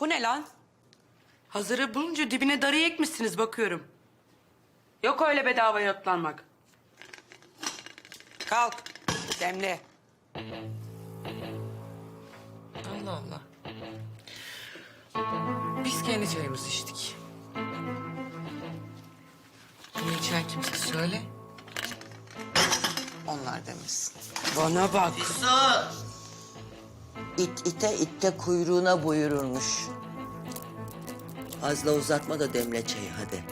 Bu ne lan? Hazırı bulunca dibine darı ekmişsiniz bakıyorum. Yok öyle bedava yotlanmak. Kalk. Demle. Allah Allah. Biz kendi çayımızı içtik. Bunu içen kimse söyle. Onlar demesin. Bana bak. İt ite itte kuyruğuna buyurulmuş. Fazla uzatma da demle çayı hadi.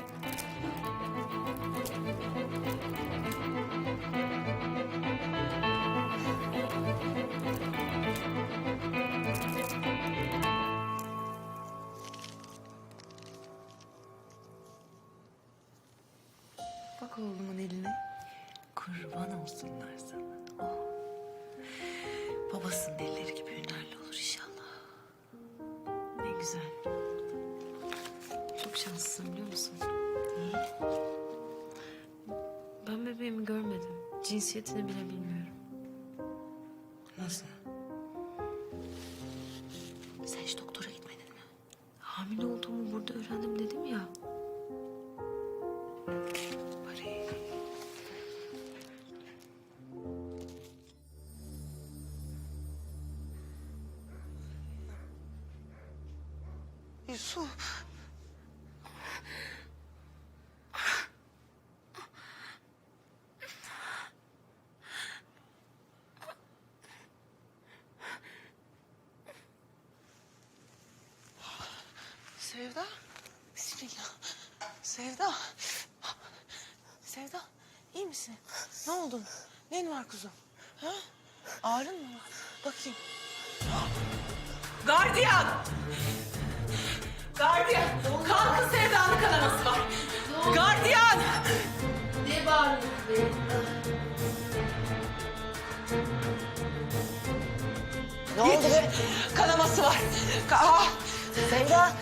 Bak oğlumun eline. Kurban olsunlar sana. Oh. Babasının elleri gibi güzel. Çok şanslısın biliyor musun? Ben bebeğimi görmedim. Cinsiyetini bile bilmiyorum. Nasıl? Sen hiç doktora gitmedin mi? Hamile olduğumu burada öğrendim Yusuf. Sevda. Bismillah. Sevda. Sevda. iyi misin? Ne oldu? Neyin var kuzum? Ha? Ağrın mı var? Bakayım. Gardiyan! Gardiyan! Kalkın Sevda'nın kanaması var. Gardiyan! Ne bağırıyorsun Ne oldu be? Kanaması var. Ka- ah! Sevda.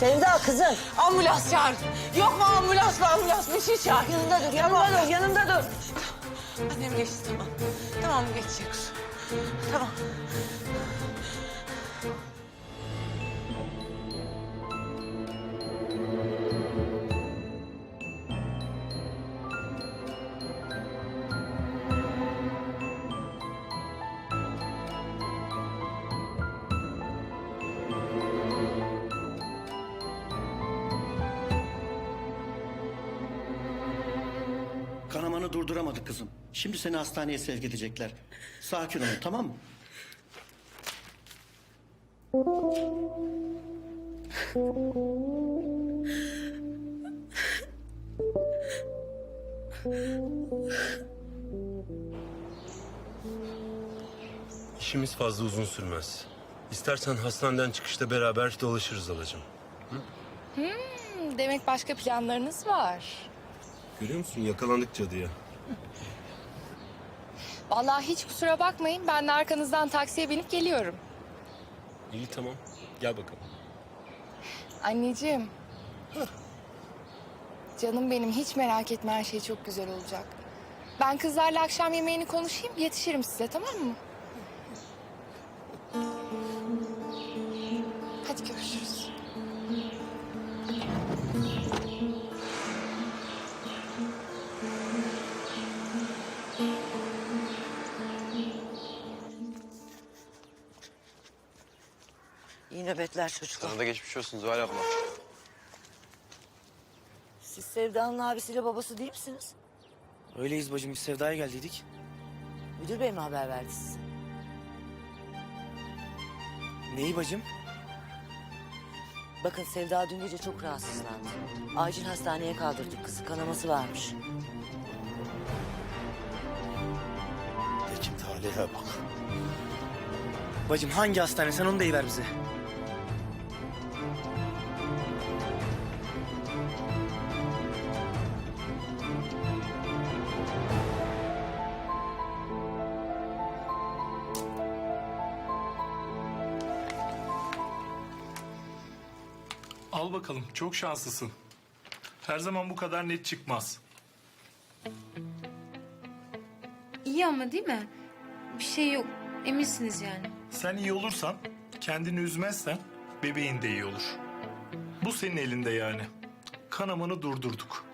Sevda kızım. ambulans çağır. Yok mu ambulans mı ambulans bir şey çağır. Yanında dur, yanında dur, yanında dur. Annem geçti tamam. Tamam geçecek. Tamam. Kanamanı durduramadık kızım. Şimdi seni hastaneye sevk edecekler. Sakin olun tamam mı? İşimiz fazla uzun sürmez. İstersen hastaneden çıkışta beraber dolaşırız alacığım. Demek başka planlarınız var. Görüyor musun yakalandık cadıya. Vallahi hiç kusura bakmayın. Ben de arkanızdan taksiye binip geliyorum. İyi tamam gel bakalım. Anneciğim. Canım benim hiç merak etme her şey çok güzel olacak. Ben kızlarla akşam yemeğini konuşayım yetişirim size tamam mı? İyi nöbetler çocuklar. Sana da geçmiş olsun Zuhal abla. Siz Sevda'nın abisiyle babası değil misiniz? Öyleyiz bacım biz Sevda'ya geldiydik. Müdür bey mi haber verdi size? Neyi bacım? Bakın Sevda dün gece çok rahatsızlandı. Acil hastaneye kaldırdık kızı. Kanaması varmış. Peki talihe bak. Bacım hangi hastane sen onu deyiver bize. Al bakalım, çok şanslısın. Her zaman bu kadar net çıkmaz. İyi ama değil mi? Bir şey yok. Eminsiniz yani. Sen iyi olursan, kendini üzmezsen bebeğin de iyi olur. Bu senin elinde yani. Kanamanı durdurduk.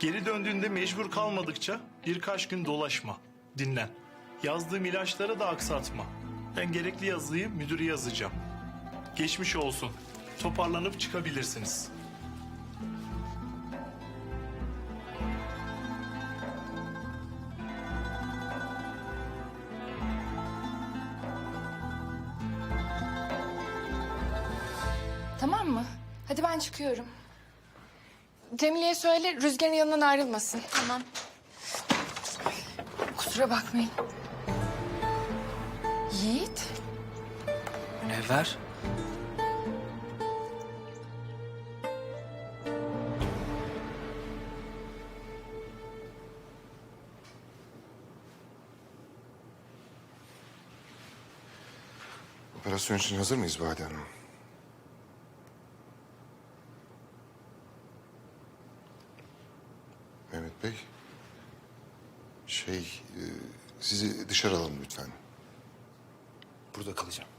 Geri döndüğünde mecbur kalmadıkça birkaç gün dolaşma, dinlen. Yazdığım ilaçları da aksatma. Ben gerekli yazıyı müdüre yazacağım. Geçmiş olsun. Toparlanıp çıkabilirsiniz. Tamam mı? Hadi ben çıkıyorum. Cemile'ye söyle Rüzgar'ın yanından ayrılmasın. Tamam. Kusura bakmayın. Yiğit. Münevver. Operasyon için hazır mıyız Bade Hanım? Mehmet Bey. Şey, e, sizi dışarı alalım lütfen. Burada kalacağım.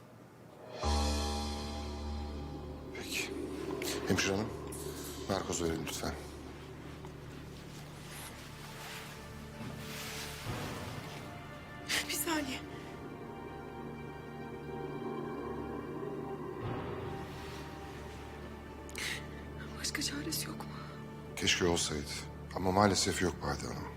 Peki. Hemşire hanım, narkoz verin lütfen. Başka çaresi yok mu? Keşke olsaydı. Ama maalesef yok Bade Hanım.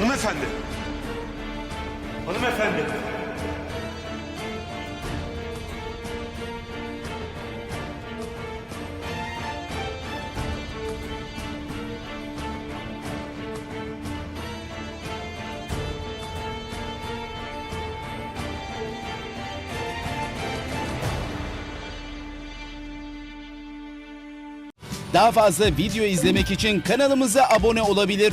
Hanımefendi. Hanımefendi. Daha fazla video izlemek için kanalımıza abone olabilir.